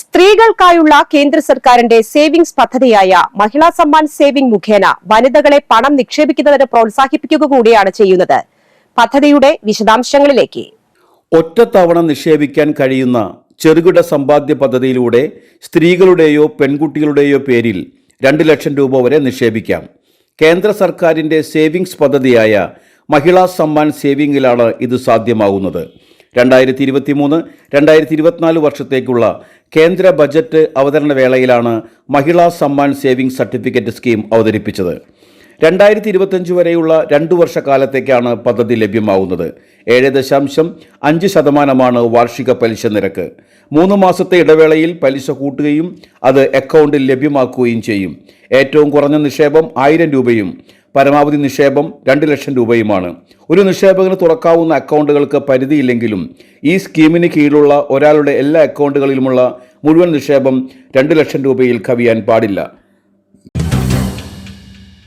സ്ത്രീകൾക്കായുള്ള കേന്ദ്ര സർക്കാരിന്റെ സേവിങ്സ് പദ്ധതിയായ മഹിളാ സമ്മാൻ സേവിംഗ് മുഖേന വനിതകളെ പണം നിക്ഷേപിക്കുന്നതിന് പ്രോത്സാഹിപ്പിക്കുക കൂടിയാണ് ചെയ്യുന്നത്. പദ്ധതിയുടെ വിശദാംശങ്ങളിലേക്ക്. ഒറ്റത്തവണ നിക്ഷേപിക്കാൻ കഴിയുന്ന ചെറുകിട സമ്പാദ്യ പദ്ധതിയിലൂടെ സ്ത്രീകളുടെയോ പെൺകുട്ടികളുടെയോ പേരിൽ രണ്ട് ലക്ഷം രൂപ വരെ നിക്ഷേപിക്കാം. കേന്ദ്ര സർക്കാരിന്റെ സേവിങ്സ് പദ്ധതിയായ മഹിളാ സമ്മാൻ സേവിങ്ങിലാണ് ഇത് സാധ്യമാകുന്നത്. രണ്ടായിരത്തി ഇരുപത്തി മൂന്ന് രണ്ടായിരത്തി ഇരുപത്തിനാല് വർഷത്തേക്കുള്ള കേന്ദ്ര ബജറ്റ് അവതരണ വേളയിലാണ് Mahila Samman saving certificate scheme അവതരിപ്പിച്ചത്. രണ്ടായിരത്തി ഇരുപത്തഞ്ച് വരെയുള്ള രണ്ടു വർഷക്കാലത്തേക്കാണ് പദ്ധതി ലഭ്യമാവുന്നത്. ഏഴ് ദശാംശം അഞ്ച് ശതമാനമാണ് വാർഷിക പലിശ നിരക്ക്. മൂന്ന് മാസത്തെ ഇടവേളയിൽ പലിശ കൂട്ടുകയും അത് അക്കൗണ്ടിൽ ലഭ്യമാക്കുകയും ചെയ്യും. ഏറ്റവും കുറഞ്ഞ നിക്ഷേപം ആയിരം രൂപയും പരമാവധി നിക്ഷേപം രണ്ട് ലക്ഷം രൂപയുമാണ്. ഒരു നിക്ഷേപകന് തുറക്കാവുന്ന അക്കൗണ്ടുകൾക്ക് പരിധിയില്ലെങ്കിലും ഈ സ്കീമിന് കീഴിലുള്ള ഒരാളുടെ എല്ലാ അക്കൗണ്ടുകളിലുമുള്ള മുഴുവൻ നിക്ഷേപം രണ്ട് ലക്ഷം രൂപയിൽ കവിയാൻ പാടില്ല.